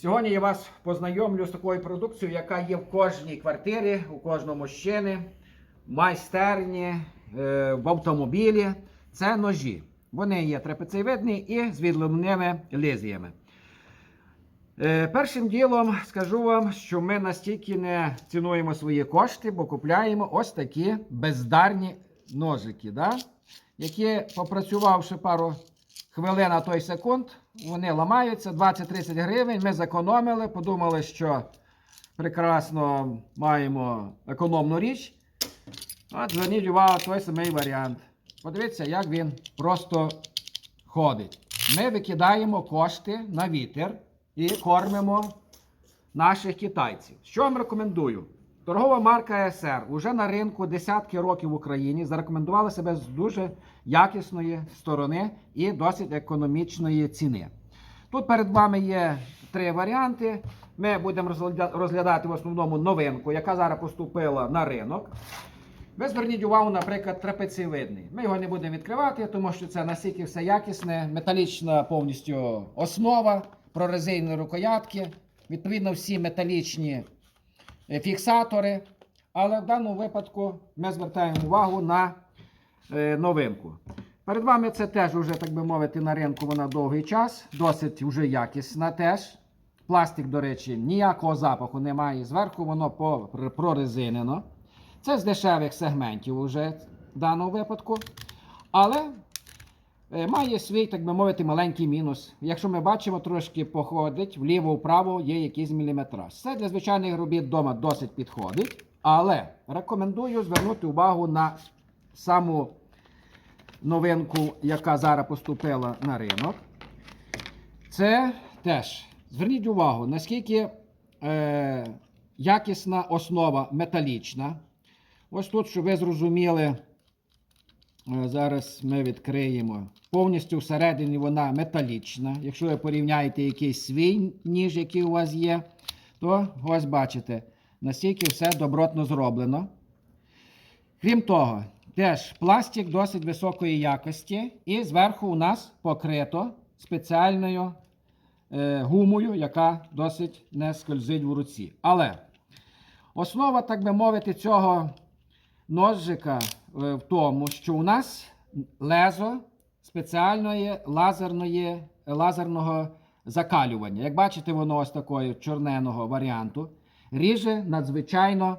Сьогодні я вас познайомлю з такою продукцією, яка є в кожній квартирі, у кожного мужчини, в майстерні, е, в автомобілі. Це ножі. Вони є трапецевидні і з відломними лезвіями. Е, Першим ділом скажу вам, що ми настільки не цінуємо свої кошти, бо купляємо ось такі бездарні ножики, да? які, попрацювавши пару хвилин, а то й секунд, вони ламаються 20-30 гривень. Ми зекономили, подумали, що прекрасно маємо економну річ. От зверніть увагу той самий варіант. Подивіться, як він просто ходить. Ми викидаємо кошти на вітер і кормимо наших китайців. Що вам рекомендую? Торгова марка СР уже на ринку десятки років в Україні зарекомендувала себе з дуже якісної сторони і досить економічної ціни. Тут перед вами є три варіанти. Ми будемо розглядати в основному новинку, яка зараз поступила на ринок. Ви зверніть увагу, наприклад, трапецієвидний. Ми його не будемо відкривати, тому що це настільки все якісне, металічна повністю основа, прорезинені рукоятки, відповідно, всі металічні фіксатори. Але в даному випадку ми звертаємо увагу на е, новинку. Перед вами це теж вже, так би мовити, на ринку вона довгий час, досить вже якісна теж. Пластик, до речі, ніякого запаху немає. Зверху воно прорезинено. Це з дешевих сегментів уже в даному випадку. Але е, має свій, так би мовити, маленький мінус. Якщо ми бачимо, трошки походить вліво-вправо є якийсь міліметраж. Це для звичайних робіт вдома досить підходить. Але рекомендую звернути увагу на саму новинку, яка зараз поступила на ринок. Це теж зверніть увагу, наскільки е, якісна основа металічна. Ось тут, щоб ви зрозуміли, е, зараз ми відкриємо. Повністю всередині вона металічна. Якщо ви порівняєте якийсь свій ніж, який у вас є, то ось бачите, настільки все добротно зроблено. Крім того, теж пластик досить високої якості, і зверху у нас покрито спеціальною е, гумою, яка досить не скользить в руці. Але основа, так би мовити, цього ножика е, в тому, що у нас лезо спеціальної лазерної, лазерного закалювання. Як бачите, воно ось такої чорненого варіанту. Ріже надзвичайно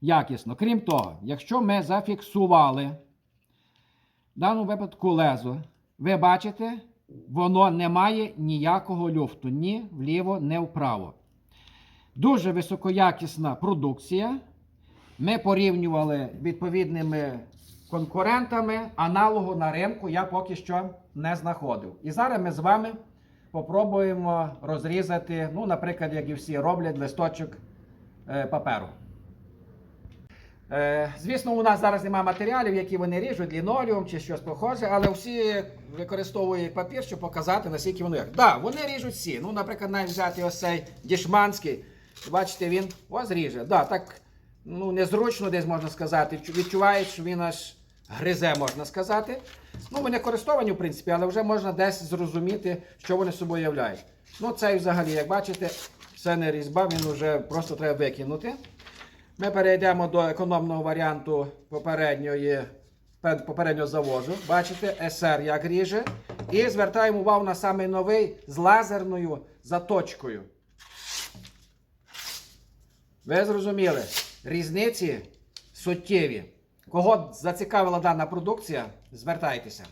якісно. Крім того, якщо ми зафіксували в даному випадку лезо, ви бачите, воно не має ніякого люфту ні вліво, ні вправо. Дуже високоякісна продукція. Ми порівнювали відповідними конкурентами. Аналогу на ринку я поки що не знаходив. І зараз ми з вами попробуємо розрізати, ну, наприклад, як і всі роблять, листочок е, паперу. Е, звісно, у нас зараз немає матеріалів, які вони ріжуть, лінолеум чи щось похоже, але всі використовують папір, щоб показати, наскільки вони. Так, да, вони ріжуть всі. Ну, наприклад, навіть взяти ось цей дішманський. Бачите, він ось ріже. Да, так ну, незручно десь можна сказати. Відчуваєш, що він аж гризе, можна сказати. Ну, вони користовані, в принципі, але вже можна десь зрозуміти, що вони собою являють. Ну, цей взагалі, як бачите, це не різьба, він вже просто треба викинути. Ми перейдемо до економного варіанту попередньої, попереднього завозу. Бачите, SR як ріже. І звертаємо увагу на самий новий з лазерною заточкою. Ви зрозуміли, різниці суттєві. Кого зацікавила дана продукція, звертайтеся.